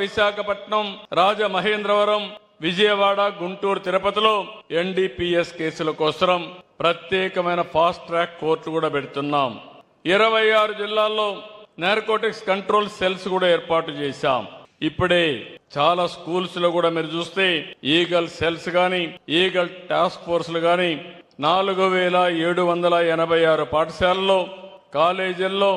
విశాఖపట్నం రాజమహేంద్రవరం విజయవాడ గుంటూరు తిరుపతిలో ఎన్డీపీఎస్ కేసుల కోసం ప్రత్యేకమైన ఫాస్ట్ ట్రాక్ కోర్టు కూడా పెడుతున్నాం. ఇరవై ఆరు జిల్లాల్లో నార్కోటిక్స్ కంట్రోల్ సెల్స్ కూడా ఏర్పాటు చేశాం. ఇప్పుడే చాలా స్కూల్స్లో కూడా మీరు చూస్తే ఈగల్ సెల్స్ గాని ఈగల్ టాస్క్ ఫోర్స్లు గాని నాలుగు వేల ఏడు వందల ఎనభై ఆరు పాఠశాలల్లో కాలేజీల్లో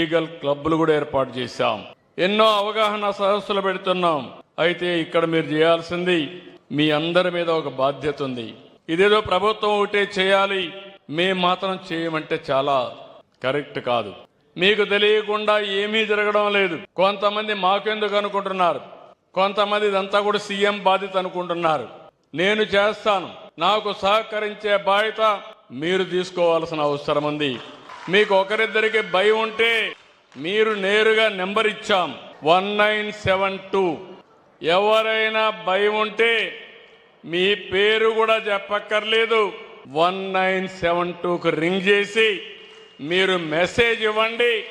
ఈగల్ క్లబ్లు కూడా ఏర్పాటు చేశాం. ఎన్నో అవగాహన సదస్సులు పెడుతున్నాం. అయితే ఇక్కడ మీరు చేయాల్సింది మీ అందరి మీద ఒక బాధ్యత ఉంది. ఇదేదో ప్రభుత్వం ఒకటే చేయాలి మేం మాత్రం చేయమంటే చాలా కరెక్ట్ కాదు. మీకు తెలియకుండా ఏమీ జరగడం లేదు. కొంతమంది మాకెందుకు అనుకుంటున్నారు? కొంతమంది ఇదంతా కూడా సీఎం బాధ్యత అనుకుంటున్నారు. నేను చేస్తాను. నాకు సహకరించే బాధ్యత మీరు తీసుకోవాల్సిన అవసరం ఉంది. మీకు ఒకరిద్దరికి భయం ఉంటే మీరు నేరుగా నెంబర్ ఇచ్చాం. One nine seven two. ఎవరైనా భయం ఉంటే మీ పేరు కూడా చెప్పక్కర్లేదు. వన్ నైన్ సెవెన్ టూకు రింగ్ చేసి మీరు మెసేజ్ ఇవ్వండి.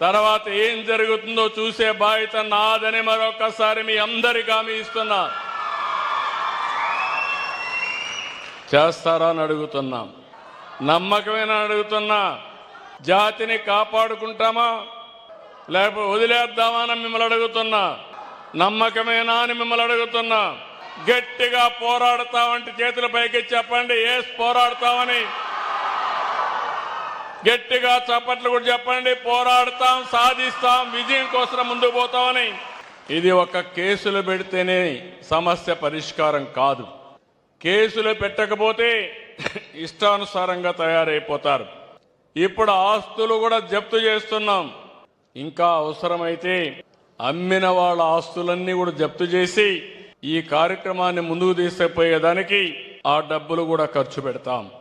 తర్వాత ఏం జరుగుతుందో చూసే బాధ్యత నాదని మరొకసారి మీ అందరికీ హామీ ఇస్తున్నా. చేస్తారా అని అడుగుతున్నాం. నమ్మకమేనా అడుగుతున్నా. జాతిని కాపాడుకుంటామా? లేకపోతే వదిలేద్దామని మిమ్మల్ని అడుగుతున్నా. నమ్మకమేనా అని మిమ్మల్ని అడుగుతున్నా. గట్టిగా పోరాడతామంటే చేతుల పైకి చెప్పండి ఏ పోరాడతామని. గట్టిగా చప్పట్లు కూడా చెప్పండి పోరాడతాం సాధిస్తాం విజయం కోసం ముందుకు పోతామని. ఇది ఒక కేసులు పెడితేనే సమస్య పరిష్కారం కాదు. కేసులు పెట్టకపోతే ఇష్టానుసారంగా తయారైపోతారు. ఇప్పుడు ఆస్తులు కూడా జప్తు చేస్తున్నాం. ఇంకా అవసరమైతే అమ్మిన వాళ్ళ ఆస్తులన్నీ కూడా జప్తు చేసి ఈ కార్యక్రమాన్ని ముందుకు తీసుకుపోయేదానికి ఆ డబ్బులు కూడా ఖర్చు పెడతాం.